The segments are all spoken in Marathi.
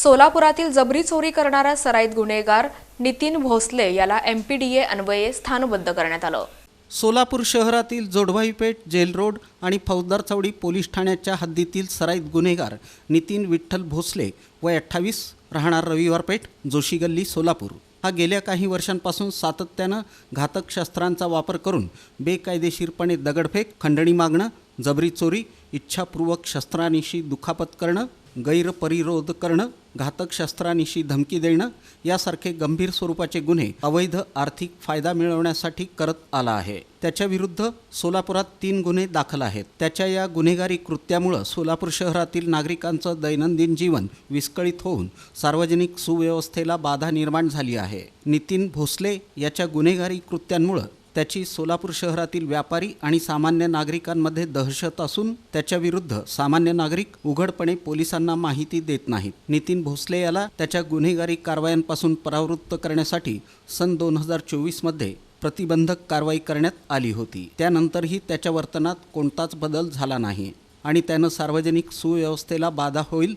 सोलापुरातील जबरी चोरी करणारा सराईत गुन्हेगार नितीन भोसले याला एम पी डी ए अन्वये स्थानबद्ध करण्यात आलं. सोलापूर शहरातील जोडभाईपेठ जेल रोड आणि फौजदार चौडी पोलीस ठाण्याच्या हद्दीतील सराईत गुन्हेगार नितीन विठ्ठल भोसले वय अठ्ठावीस राहणार रविवारपेठ जोशी गल्ली सोलापूर. हा गेल्या काही वर्षांपासून सातत्यानं घातक शस्त्रांचा वापर करून बेकायदेशीरपणे दगडफेक खंडणी मागणं जबरी चोरी इच्छापूर्वक शस्त्रानिशी दुखापत करणं गैरपरिरोध करणं घातक शस्त्रानिशी धमकी देणं यासारखे गंभीर स्वरूपाचे गुन्हे अवैध आर्थिक फायदा मिळवण्यासाठी करत आला आहे. त्याच्याविरुद्ध सोलापुरात तीन गुन्हे दाखल आहेत. त्याच्या या गुन्हेगारी कृत्यामुळं सोलापूर शहरातील नागरिकांचं दैनंदिन जीवन विस्कळीत होऊन सार्वजनिक सुव्यवस्थेला बाधा निर्माण झाली आहे. नितीन भोसले याच्या गुन्हेगारी कृत्यांमुळं त्याची सोलापूर शहरातील व्यापारी आणि सामान्य नागरिकांमध्ये दहशत असून त्याच्या विरुद्ध सामान्य नागरिक उघडपणे पोलिसांना माहिती देत नाहीत. नितीन भोसले याला त्याच्या गुन्हेगारी कारवायांपासून परावृत्त करण्यासाठी सन दोन हजार चोवीसमध्ये प्रतिबंधक कारवाई करण्यात आली होती. त्यानंतरही त्याच्या वर्तनात कोणताच बदल झाला नाही आणि त्यानं सार्वजनिक सुव्यवस्थेला बाधा होईल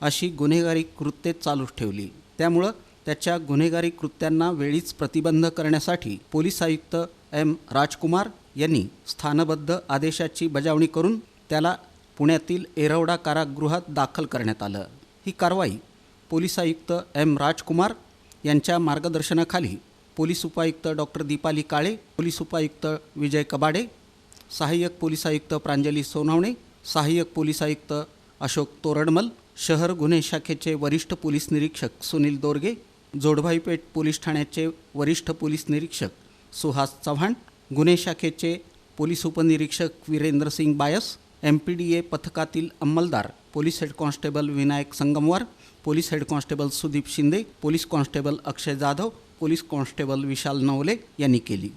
अशी गुन्हेगारी कृत्ये चालूच ठेवली. त्यामुळं त्याच्या गुन्हेगारी कृत्यांना वेळीच प्रतिबंध करण्यासाठी पोलीस आयुक्त एम राजकुमार यांनी स्थानबद्ध आदेशाची बजावणी करून त्याला पुण्यातील एरवडा कारागृहात दाखल करण्यात आलं. ही कारवाई पोलीस आयुक्त एम राजकुमार यांच्या मार्गदर्शनाखाली पोलीस उपायुक्त डॉक्टर दीपाली काळे पोलीस उपायुक्त विजय कबाडे सहाय्यक पोलीस आयुक्त प्रांजली सोनवणे सहाय्यक पोलीस आयुक्त अशोक तोरडमल शहर गुन्हे शाखेचे वरिष्ठ पोलीस निरीक्षक सुनील दोरगे जोडभाईपेठ पोलीस ठाण्याचे वरिष्ठ पोलीस निरीक्षक सुहास चव्हाण गुन्हे शाखेचे पोलीस उपनिरीक्षक Virendra Singh Bais M P D A पथकातील अंमलदार police head constable Vinayak Sangamwar police head constable Sudeep Shinde police constable Akshay Jadhav police constable Vishal Navale यांनी केली.